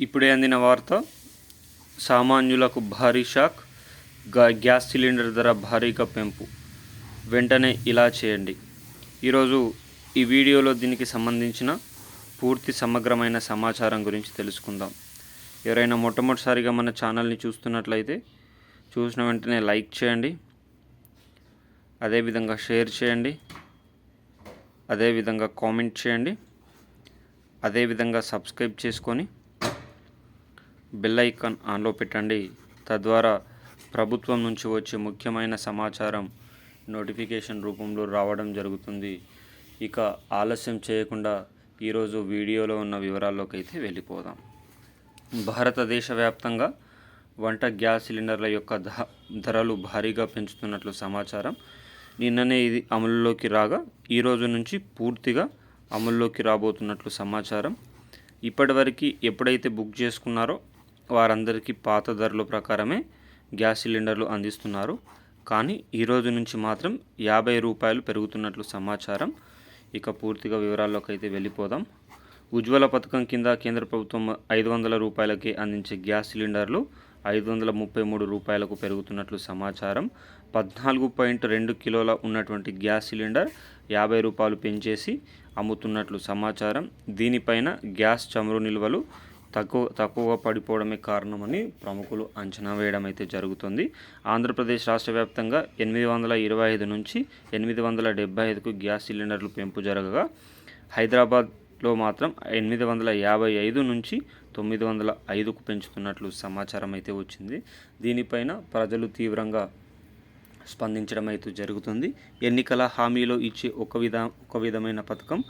ఇప్పుడే అందిన వార్త సామాన్యులకు భారీ షాక్ గ్యాస్ సిలిండర్ ధర భారీగా పెంపు. వెంటనే ఇలా చేయండి. ఈరోజు ఈ వీడియోలో దీనికి సంబంధించిన పూర్తి సమగ్రమైన సమాచారం గురించి తెలుసుకుందాం. ఎవరైనా మొట్టమొదటిసారిగా మన ఛానల్ని చూస్తున్నట్లయితే చూసిన వెంటనే లైక్ చేయండి. అదేవిధంగా షేర్ చేయండి. అదేవిధంగా కామెంట్ చేయండి. అదేవిధంగా సబ్స్క్రైబ్ చేసుకొని బెల్ ఐకాన్ ఆన్లో పెట్టండి. తద్వారా ప్రభుత్వం నుంచి వచ్చే ముఖ్యమైన సమాచారం నోటిఫికేషన్ రూపంలో రావడం జరుగుతుంది. ఇక ఆలస్యం చేయకుండా ఈరోజు వీడియోలో ఉన్న వివరాల్లోకి అయితే వెళ్ళిపోదాం. భారతదేశ వ్యాప్తంగా వంట గ్యాస్ సిలిండర్ల యొక్క ధ- ధరలు భారీగా పెంచుతున్నట్లు సమాచారం నిన్ననే ఇది అమలులోకి రాగా ఈ రోజు నుంచి పూర్తిగా అమల్లోకి రాబోతున్నట్లు సమాచారం. ఇప్పటివరకు ఎప్పుడైతే బుక్ చేసుకున్నారో వారందరికీ పాత ధరల ప్రకారమే గ్యాస్ సిలిండర్లు అందిస్తున్నారు. కానీ ఈరోజు నుంచి మాత్రం యాభై రూపాయలు పెరుగుతున్నట్లు సమాచారం. ఇక పూర్తిగా వివరాల్లోకి అయితే వెళ్ళిపోదాం. ఉజ్వల పథకం కింద కేంద్ర ప్రభుత్వం ఐదు వందల రూపాయలకి అందించే గ్యాస్ సిలిండర్లు ఐదు వందల ముప్పై మూడు రూపాయలకు పెరుగుతున్నట్లు సమాచారం. పద్నాలుగు పాయింట్ రెండు కిలోల ఉన్నటువంటి గ్యాస్ సిలిండర్ యాభై రూపాయలు పెంచేసి అమ్ముతున్నట్లు సమాచారం. దీనిపైన గ్యాస్ చమురు నిల్వలు తక్కువ తక్కువగా పడిపోవడమే కారణమని ప్రముఖులు అంచనా వేయడం అయితే జరుగుతుంది. ఆంధ్రప్రదేశ్ రాష్ట్ర వ్యాప్తంగా ఎనిమిది వందల ఇరవై ఐదు నుంచి ఎనిమిది వందల డెబ్బై ఐదుకు గ్యాస్ సిలిండర్లు పెంపు జరగగా హైదరాబాద్లో మాత్రం ఎనిమిది వందల యాభై ఐదు నుంచి తొమ్మిది వందల ఐదుకు పెంచుతున్నట్లు సమాచారం అయితే వచ్చింది. దీనిపైన ప్రజలు తీవ్రంగా స్పందించడం అయితే జరుగుతుంది. ఎన్నికల హామీలో ఇచ్చే ఒక విధ ఒక విధమైన పథకం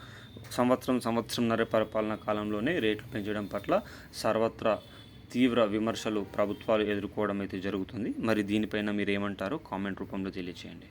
సంవత్సరం సంవత్సరంన్నర పరిపాలన కాలంలోనే రేట్లు పెంచడం పట్ల సర్వత్రా తీవ్ర విమర్శలు ప్రభుత్వాలు ఎదుర్కోవడం అయితే జరుగుతుంది. మరి దీనిపైన మీరు ఏమంటారో కామెంట్ రూపంలో తెలియచేయండి.